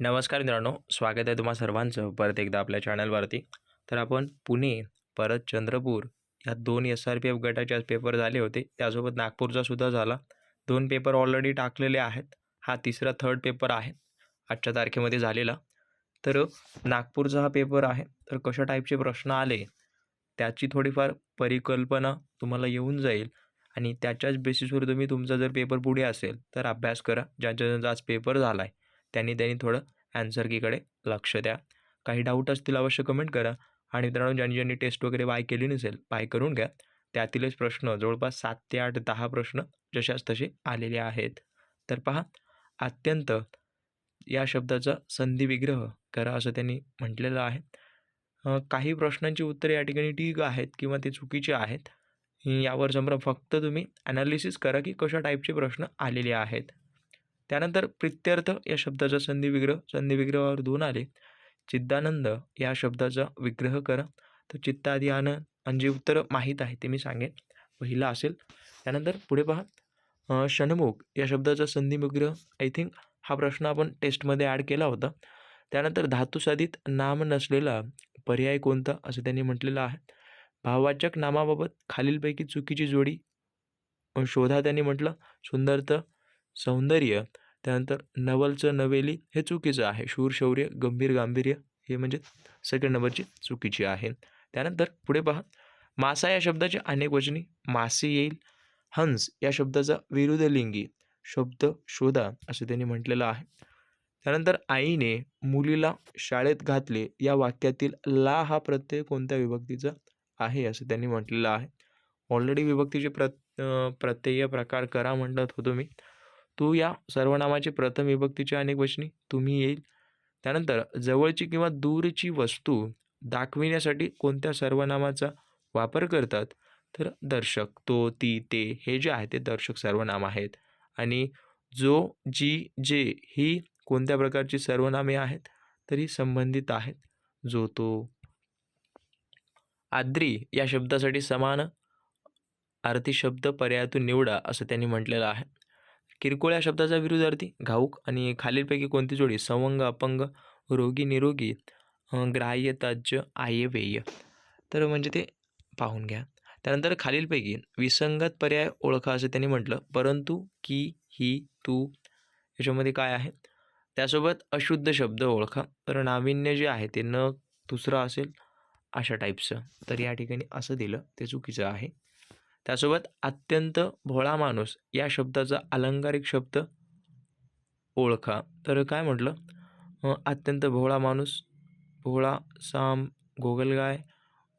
नमस्कार मित्रांनो स्वागत आहे तुम्हा सर्वांचं परत एकदा आपल्या चॅनलवरती. तर आपण पुणे परत चंद्रपूर या दोन एस आर पी एफ गटाचे आज पेपर झाले होते. त्यासोबत नागपूरचा सुद्धा झाला. दोन पेपर ऑलरेडी टाकलेले आहेत. हा तिसरा थर्ड पेपर आहे. आजच्या तारखेमध्ये झालेला. तर नागपूरचा हा पेपर आहे. तर कशा टाईपचे प्रश्न आले? त्याची थोडीफार परिकल्पना तुम्हाला येऊन जाईल. आणि त्याच्याच बेसिसवर तुम्ही तुमचा जर पेपर पुढे असेल तर अभ्यास करा. ज्यांच्या ज्यांचा आज पेपर झाला आहे त्यांनी त्यांनी थोडं ॲन्सर कीकडे लक्ष द्या. काही डाऊट असतील अवश्य कमेंट करा. आणि मित्रांनो ज्यांनी ज्यांनी टेस्ट वगैरे बाय केली नसेल बाय करून घ्या. त्यातीलच प्रश्न जवळपास सात ते आठ दहा प्रश्न जशाच तसे आलेले आहेत. तर पहा अत्यंत या शब्दाचा संधिविग्रह करा असं त्यांनी म्हटलेलं आहे. काही प्रश्नांची उत्तरे या ठिकाणी ठीक आहेत किंवा ते चुकीचे आहेत. यावर संभ्रम. फक्त तुम्ही ॲनालिसिस करा की कशा टाईपचे प्रश्न आलेले आहेत. त्यानंतर प्रित्यर्थ या शब्दाचा संधिविग्रह संधिविग्रहावर दोन आले. चित्तानंद या शब्दाचा विग्रह करा. तर चित्तादी आनंद आणि जे उत्तर माहीत आहे ते मी सांगेन. पहिला असेल. त्यानंतर पुढे पहा. षणमुख या शब्दाचा संधिविग्रह आय थिंक हा प्रश्न आपण टेस्टमध्ये ॲड केला होता. त्यानंतर धातुसाधित नाम नसलेला पर्याय कोणता असं त्यांनी म्हटलेलं आहे. भाववाचक नामाबाबत खालीलपैकी चुकीची जोडी शोधा त्यांनी म्हटलं. सुंदरत सौंदर्य त्यानंतर नवलचं नवेली हे चुकीचं आहे. शूर शौर्य गंभीर गांभीर्य हे म्हणजे सेकंड नंबरची चुकीची आहे. त्यानंतर पुढे पहा. मासा या शब्दाचे अनेक वचनी. मासे येईल. हंस या शब्दाचा विरुद्ध लिंगी शब्द शोधा असं त्यांनी म्हटलेलं आहे. त्यानंतर आईने मुलीला शाळेत घातले. या वाक्यातील ला हा प्रत्यय कोणत्या विभक्तीचा आहे असं त्यांनी म्हटलेलं आहे. ऑलरेडी विभक्तीचे प्र प्रत्यय प्रकार करा म्हणत होतो मी. तू या सर्वनामाचे प्रथम विभक्तीचे अनेक वचनी तुम्ही येईल. त्यानंतर जवळची किंवा दूरची वस्तू दाखविण्यासाठी कोणत्या सर्वनामाचा वापर करतात? तर दर्शक तो ती ते हे जे आहे ते दर्शक सर्वनाम आहेत. आणि जो जी जे ही कोणत्या प्रकारची सर्वनामे आहेत तर ही संबंधित आहेत. जो तो. आद्री या शब्दासाठी समान अर्थी शब्द पर्यायातून निवडा असं त्यांनी म्हटलेलं आहे. किरकोळ या शब्दाचा विरुद्धार्थी घाऊक आणि खालीलपैकी कोणती जोडी संवंग अपंग रोगी निरोगी ग्राह्य ताज्य आयव्यय? तर म्हणजे ते पाहून घ्या. त्यानंतर खालीलपैकी विसंगत पर्याय ओळखा असं त्यांनी म्हटलं. परंतु की ही तू याच्यामध्ये काय आहे? त्यासोबत अशुद्ध शब्द ओळखा. तर नाविन्य जे आहे ते न दुसरं असेल अशा टाईपचं तर या ठिकाणी असं दिलं. ते चुकीचं आहे. त्यासोबत अत्यंत भोळा माणूस या शब्दाचा अलंकारिक शब्द ओळखा. तर काय म्हटलं? अत्यंत भोळा माणूस भोळा साम गोगलगाय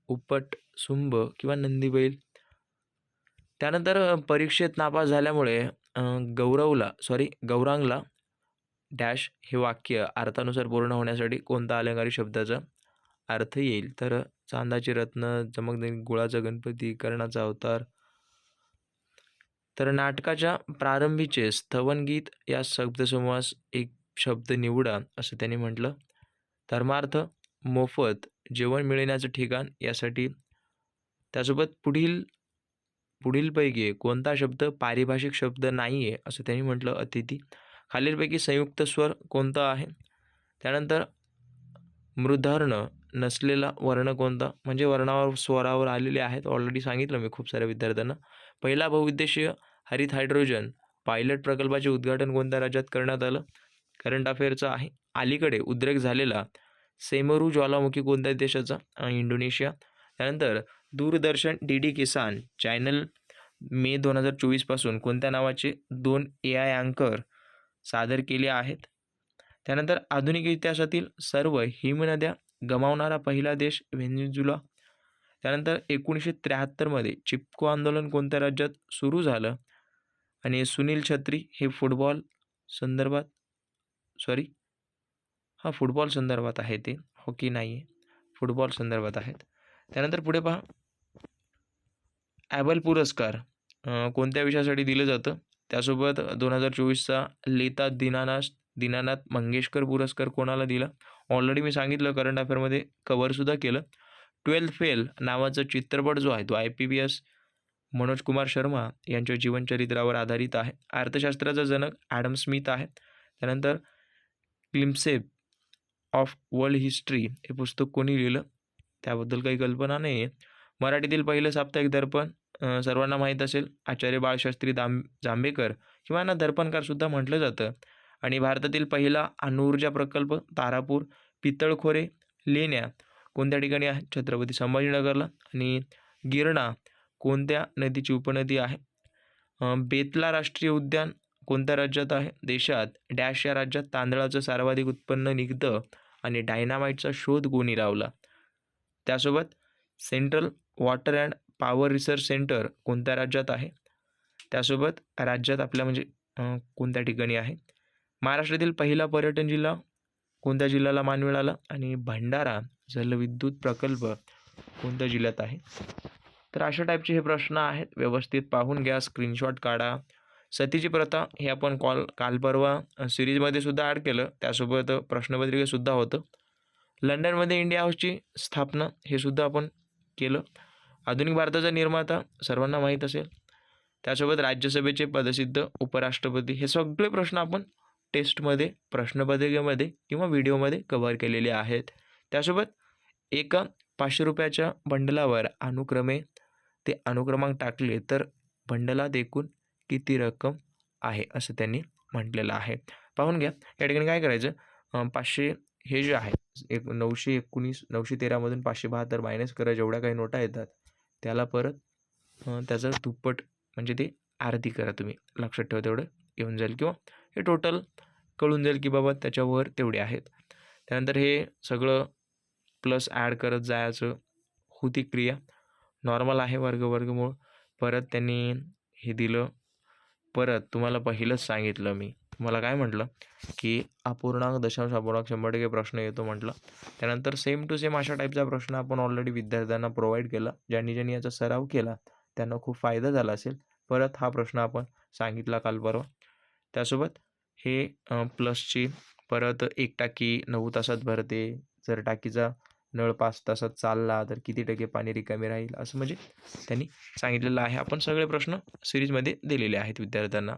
उपट सुंभ किंवा नंदीबैल त्यानंतर परीक्षेत नापास झाल्यामुळे गौरवला सॉरी गौरांगला डॅश हे वाक्य अर्थानुसार पूर्ण होण्यासाठी कोणता अलंकारिक शब्दाचा अर्थ येईल? तर चांदाचे रत्न चमकदनी गुळाचा गणपती कर्णाचा अवतार तर नाटकाच्या प्रारंभीचे स्थवनगीत या शब्दसमूहास एक शब्द निवडा असं त्यांनी म्हटलं. धर्मार्थ मोफत जेवण मिळण्याचं ठिकाण यासाठी त्यासोबत पुढील पुढीलपैकी कोणता शब्द पारिभाषिक शब्द नाही आहे असं त्यांनी म्हटलं अतिथी. खालीलपैकी संयुक्त स्वर कोणता आहे? त्यानंतर मृधर्ण नसलेला वर्ण कोणता? म्हणजे वर्णावर स्वरावर आलेले आहेत. ऑलरेडी सांगितलं मी खूप साऱ्या विद्यार्थ्यांना. पहिला बहुउद्देशीय हरित हायड्रोजन पायलट प्रकल्पाचे उद्घाटन कोणत्या राज्यात करण्यात आलं? करंट अफेअरचा आहे. अलीकडे उद्रेक झालेला सेमरू ज्वालामुखी कोणत्या देशाचा? इंडोनेशिया. त्यानंतर Doordarshan D D Kisan channel मे दोन हजार चोवीसपासून कोणत्या नावाचे दोन ए आय अँकर सादर केले आहेत? त्यानंतर आधुनिक इतिहासातील सर्व हिमनद्या गमावणारा पहिला देश व्हेनेझुला त्यानंतर एकोणीसशे त्र्याहत्तरमध्ये चिपको आंदोलन कोणत्या राज्यात सुरू झालं? आणि सुनील छत्री हे फुटबॉल संदर्भात सॉरी हा फुटबॉल संदर्भात आहे ते हॉकी नाही आहे फुटबॉल संदर्भात आहेत. त्यानंतर पुढे पहा. ॲबल पुरस्कार कोणत्या विषयासाठी दिलं जातं? त्यासोबत दोन हजार चोवीसचा लेता दीनानाथ दीनानाथ मंगेशकर पुरस्कार कोणाला दिला? ऑलरेडी मी सांगितलं करंट अफेअरमध्ये कवरसुद्धा केलं. ट्वेल्थ फेल नावाचा चित्रपट जो आहे तो I P B S Manoj Kumar Sharma यांच्या जीवनचरित्रावर आधारित आहे. अर्थशास्त्राचा जनक ॲडम स्मिथ आहे. त्यानंतर क्लिम्सेप ऑफ वर्ल्ड हिस्ट्री हे पुस्तक कोणी लिहिलं? त्याबद्दल काही कल्पना नाही आहे मराठीतील पहिलं साप्ताहिक दर्पण सर्वांना माहीत असेल. आचार्य बाळशास्त्री दाम जांभेकर किंवा यांना दर्पणकारसुद्धा म्हटलं जातं. आणि भारतातील पहिला अणुऊर्जा प्रकल्प तारापूर पितळखोरे लेण्या. कोणत्या ठिकाणी आहे? छत्रपती संभाजीनगरला. आणि गिरणा कोणत्या नदीची उपनदी आहे? बेतला राष्ट्रीय उद्यान कोणत्या राज्यात आहे? देशात डॅश या राज्यात तांदळाचं सर्वाधिक उत्पन्न निघतं आणि डायनामाईटचा शोध कोणी लावला? त्यासोबत central water and power research centre कोणत्या राज्यात आहे? त्यासोबत राज्यात आपल्या म्हणजे कोणत्या ठिकाणी आहे? महाराष्ट्रातील पहिला पर्यटन जिल्हा कोणत्या जिल्ह्याला मान मिळाला आणि भंडारा जलविद्युत प्रकल्प कोणत्या जिल्ह्यात आहे? तर अशा टाईपचे हे प्रश्न आहेत. व्यवस्थित पाहून घ्या स्क्रीनशॉट काढा. सतीची प्रथा हे आपण कॉल काल परवा सिरीजमध्ये सुद्धा ॲड केलं. त्यासोबत प्रश्नपत्रिकेसुद्धा होतं. लंडनमध्ये इंडिया हाऊसची स्थापना हे सुद्धा आपण केलं. आधुनिक भारताचा निर्माता सर्वांना माहीत असेल. त्यासोबत राज्यसभेचे पदसिद्ध उपराष्ट्रपती हे सगळे प्रश्न आपण टेस्टमध्ये प्रश्नपत्रिकेमध्ये किंवा व्हिडिओमध्ये कव्हर केलेले आहेत. त्यासोबत एका पाचशे रुपयाच्या बंडलावर अनुक्रमे ते अनुक्रमांक टाकले तर बंडलात एकूण किती रक्कम आहे असं त्यांनी म्हटलेलं आहे. पाहून घ्या या ठिकाणी काय करायचं? पाचशे हे जे आहे एक नऊशे एकोणीस नऊशे तेरामधून पाचशे बहात्तर मायनस करा जेवढ्या काही नोटा येतात त्याला परत त्याचं दुप्पट म्हणजे ते अर्धी करा तुम्ही. लक्षात ठेवा तेवढं येऊन जाईल किंवा हे टोटल कळून जाईल की बाबा त्याच्यावर तेवढे आहेत. त्यानंतर हे सगळं प्लस ॲड करत जायचं होती क्रिया. नॉर्मल आहे वर्ग वर्गमूळ परत त्यांनी हे दिलं. परत तुम्हाला पहिलंच सांगितलं मी. तुम्हाला काय म्हटलं? की अपूर्णांक दशांश अपूर्णांक शंभर टक्के प्रश्न येतो म्हटलं. त्यानंतर सेम टू सेम अशा टाईपचा प्रश्न आपण ऑलरेडी विद्यार्थ्यांना प्रोव्हाइड केला. ज्यांनी ज्यांनी याचा सराव केला त्यांना खूप फायदा झाला असेल. परत हा प्रश्न आपण सांगितला काल परवा. त्यासोबत हे प्लसची परत एक टाकी नऊ तासात भरते. जर टाकीचा नळ पाच तासात चालला तर किती टक्के पाणी रिकामी राहील? असं म्हणजे त्यांनी सांगितलेलं आहे. आपण सगळे प्रश्न सिरीजमध्ये दिलेले आहेत विद्यार्थ्यांना.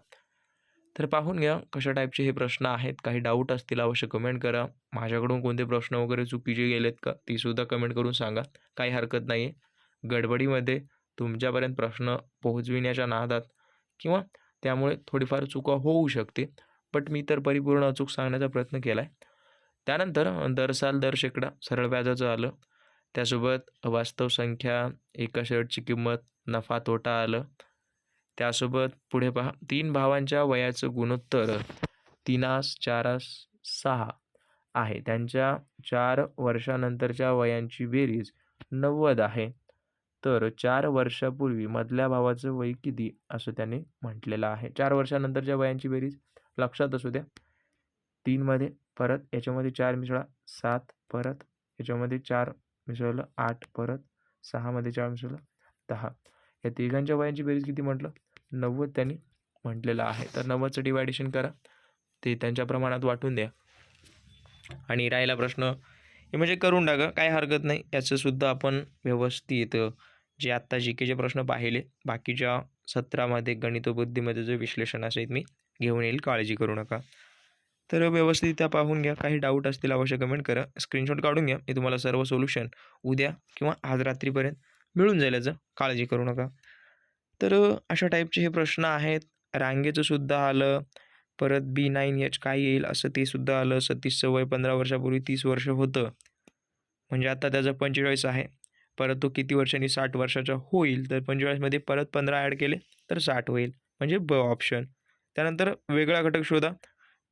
तर पाहून घ्या कशा टाईपचे हे प्रश्न आहेत. काही डाऊट असतील अवश्य कमेंट करा. माझ्याकडून कोणते प्रश्न वगैरे चुकीचे गेलेत का तीसुद्धा कमेंट करून सांगा. काही हरकत नाही आहे गडबडीमध्ये तुमच्यापर्यंत प्रश्न पोहोचविण्याच्या नादात किंवा त्यामुळे थोडीफार चुका होऊ शकते. बट मी तर परिपूर्ण अचूक सांगण्याचा प्रयत्न केला आहे त्यानंतर दर साल दर शेकडा सरळ व्याजाचं आलं. त्यासोबत वास्तव संख्या एका शर्टची किंमत नफा तोटा आलं. त्यासोबत पुढे पहा तीन भावांच्या वयाचं गुणोत्तर तीनास चारास सहा आहे. त्यांच्या चार वर्षानंतरच्या वयांची बेरीज नव्वद आहे. तर चार वर्षापूर्वी मधल्या भावाचं वय किती? असं त्याने म्हटलेलं आहे. चार वर्षानंतरच्या वयांची बेरीज लक्षात असू द्या. तीनमध्ये परत याच्यामध्ये चार मिसळा सात परत याच्यामध्ये चार मिसळलं आठ परत सहामध्ये चार मिसळलं दहा. या तिघांच्या वयांची बेरीज किती म्हटलं? नव्वद त्यांनी म्हटलेलं आहे. तर नव्वदचं डिवायडेशन करा. ते त्यांच्या प्रमाणात वाटून द्या. आणि राहिला प्रश्न हे म्हणजे करून टाका काय हरकत नाही. याचंसुद्धा आपण व्यवस्थित जे आत्ता जी केचे प्रश्न पाहिले बाकीच्या सत्रामध्ये गणित बुद्धीमध्ये जे विश्लेषण असेल मी घेऊन येईल काळजी करू नका. तर व्यवस्थित त्या पाहून घ्या काही डाऊट असतील अवश्य कमेंट करा. स्क्रीनशॉट काढून घ्या. मी तुम्हाला सर्व सोल्युशन उद्या किंवा आज रात्रीपर्यंत मिळून जाईल याचं. काळजी करू नका. तर अशा टाईपचे हे प्रश्न आहेत. रांगेचं सुद्धा आलं. परत बी नाईन एच काय येईल असं ते सुद्धा आलं. सतीशचं वय पंधरा वर्षापूर्वी तीस वर्ष होतं. म्हणजे आता त्याचं पंचेचाळीस आहे. परत तो किती वर्षांनी साठ वर्षाचा होईल. तर पंचेचाळीसमध्ये परत पंधरा ॲड केले तर साठ होईल. म्हणजे ब ऑप्शन त्यानंतर वेगळा घटक शोधा.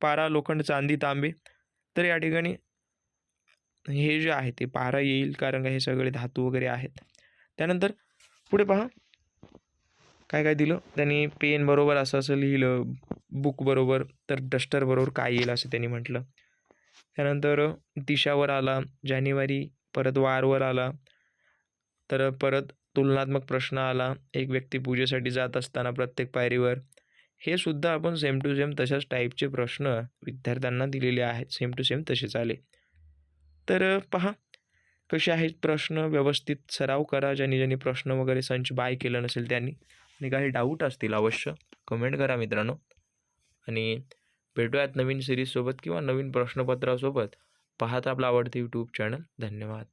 पारा लोखंड चांदी तांबे. तर या ठिकाणी हे जे आहे ते पारा येईल कारण का हे सगळे धातू वगैरे आहेत. त्यानंतर पुढे पहा. काय काय दिलं? त्यांनी पेन बरोबर असं असं लिहिलं. बुक बरोबर. तर डस्टर बरोबर काय येईल असं त्यांनी म्हटलं. त्यानंतर दिशावर आला. जानेवारी परत वारवर आला. तर परत तुलनात्मक प्रश्न आला. एक व्यक्ती पूजेसाठी जात असताना प्रत्येक पायरीवर हे सुद्धा आपण सेम टू सेम तशाच टाईपचे प्रश्न विद्यार्थ्यांना दिलेले आहेत. सेम टू सेम तसेच आले. तर पहा कसे आहेत प्रश्न? व्यवस्थित सराव करा. ज्यांनी ज्यांनी प्रश्न वगैरे संच बाय केलं नसेल त्यांनी. आणि काही डाऊट असतील अवश्य कमेंट करा मित्रांनो. आणि भेटूयात नवीन सिरीजसोबत किंवा नवीन प्रश्नपत्रासोबत. पाहत आपलं आवडतं यूट्यूब चॅनल धन्यवाद.